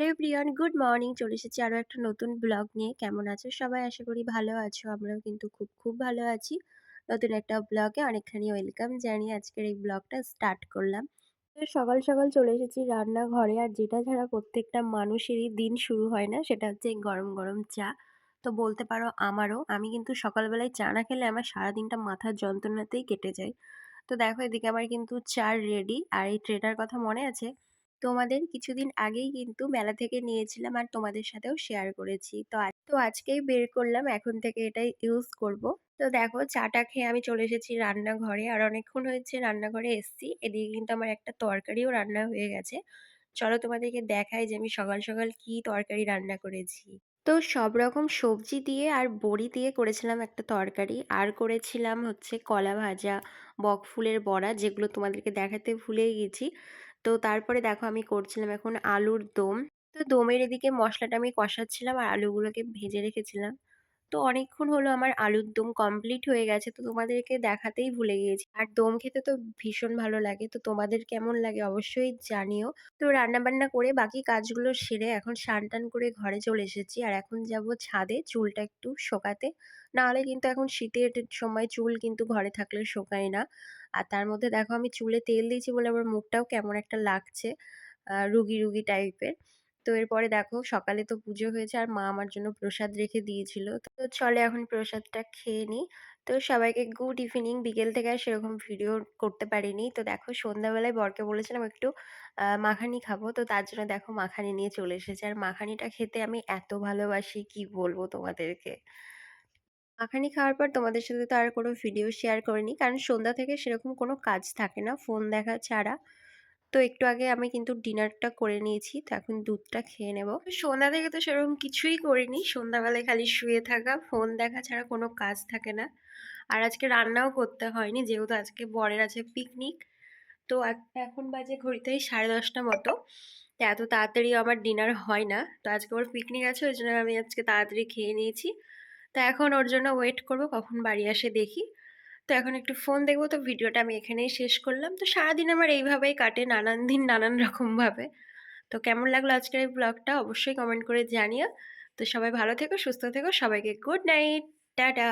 Hello প্রিয়ন good morning. চলে এসেছি আরও একটা নতুন ব্লগ নিয়ে। কেমন আছো? সবাই আশা করি ভালো আছো, আমরাও কিন্তু খুব খুব ভালো আছি। নতুন একটা ব্লগে অনেকখানি ওয়েলকাম জানিয়ে আজকের এই ব্লগটা স্টার্ট করলাম। সকাল সকাল চলে এসেছি রান্নাঘরে। আর যেটা ছাড়া প্রত্যেকটা মানুষেরই দিন শুরু হয় না, সেটা হচ্ছে গরম গরম চা। তো বলতে পারো আমারও, আমি কিন্তু সকালবেলায় চা না খেলে আমার সারাদিনটা মাথার যন্ত্রণাতেই কেটে যায়। তো দেখো এদিকে আমার কিন্তু চা রেডি, আর এই ট্রেটার কথা মনে আছে? তোমাদের কিছুদিন আগেই কিন্তু মেলা থেকে নিয়েছিলাম আর তোমাদের সাথেও শেয়ার করেছি। তো তো আজকেই বের করলাম, এখন থেকে এটাই ইউজ করব। তো দেখো, চাটা খেয়ে আমি চলে এসেছি রান্নাঘরে আর অনেকক্ষণ হয়েছে রান্নাঘরে এসছি। এদিকে কিন্তু আমার একটা তরকারিও রান্না হয়ে গেছে। চলো তোমাদেরকে দেখাই যে আমি সকাল সকাল কি তরকারি রান্না করেছি। তো সব রকম সবজি দিয়ে আর বড়ি দিয়ে করেছিলাম একটা তরকারি। আর করেছিলাম হচ্ছে কলা ভাজা, বক ফুলের বড়া, যেগুলো তোমাদেরকে দেখাতে ভুলেই গেছি। তো তারপরে দেখো আমি করছিলাম এখন আলুর দম। তো দমের এদিকে মশলাটা আমি কষাচ্ছিলাম আর আলুগুলোকে ভেজে রেখেছিলাম। তো অনেকক্ষণ হলো আমার আলুর দম কমপ্লিট হয়ে গেছে, তো তোমাদেরকে দেখাতেই ভুলে গিয়েছি। আর দম খেতে তো ভীষণ ভালো লাগে, তো তোমাদের কেমন লাগে অবশ্যই জানিও। তো রান্না বান্না করে বাকি কাজগুলো সেরে এখন স্নান টান করে ঘরে চলে এসেছি। আর এখন যাব ছাদে, চুলটা একটু শোকাতে। নাহলে কিন্তু এখন শীতের সময় চুল কিন্তু ঘরে থাকলে শোকায় না। আর তার মধ্যে দেখো আমি চুলে তেল দিয়েছি বলে আমার মুখটাও কেমন একটা লাগছে রুগী রুগী টাইপের তো এরপরে দেখো সকালে তো পুজো হয়েছে আর মা আমার জন্য প্রসাদ রেখে দিয়েছিল। তো চলে এখন প্রসাদটা খেয়ে নিই। তো সবাইকে গুড ইভিনিং বিকেল থেকে আর সেরকম ভিডিও করতে পারিনি। তো দেখো সন্ধ্যাবেলায় বরকে বলেছিলাম একটু মাখানি খাব। তো তার জন্য দেখো মাখানি নিয়ে চলে এসেছে। আর মাখানিটা খেতে আমি এত ভালোবাসি, কি বলব তোমাদেরকে? মাখানি খাওয়ার পর তোমাদের সাথে তো আর কোনো ভিডিও শেয়ার করিনি। কারণ সন্ধ্যা থেকে সেরকম কোনো কাজ থাকে না ফোন দেখা ছাড়া। তো একটু আগে আমি কিন্তু ডিনারটা করে নিয়েছি। তো এখন দুধটা খেয়ে নেব। সন্ধ্যা থেকে তো সেরকম কিছুই করিনি। সন্ধ্যাবেলায় খালি শুয়ে থাকা, ফোন দেখা ছাড়া কোনো কাজ থাকে না। আর আজকে রান্নাও করতে হয়নি, যেহেতু আজকে বরের আছে পিকনিক তো এখন বাজে ঘড়িতেই সাড়ে দশটা মতো। তো এত তাড়াতাড়ি আমার ডিনার হয় না। তো আজকে ওর পিকনিক আছে, ওই জন্য আমি আজকে তাড়াতাড়ি খেয়ে নিয়েছি। তো এখন ওর জন্য ওয়েট করব, কখন বাড়ি আসে দেখি। তো এখন একটু ফোন দেখব, তো ভিডিওটা আমি এখানেই শেষ করলাম। তো সারাদিন আমার এইভাবেই কাটে নানান দিন নানান রকমভাবে তো কেমন লাগল আজকের এই ব্লগটা অবশ্যই কমেন্ট করে জানিও। তো সবাই ভালো থেকো, সুস্থ থেকো, সবাইকে গুড নাইট টাটা।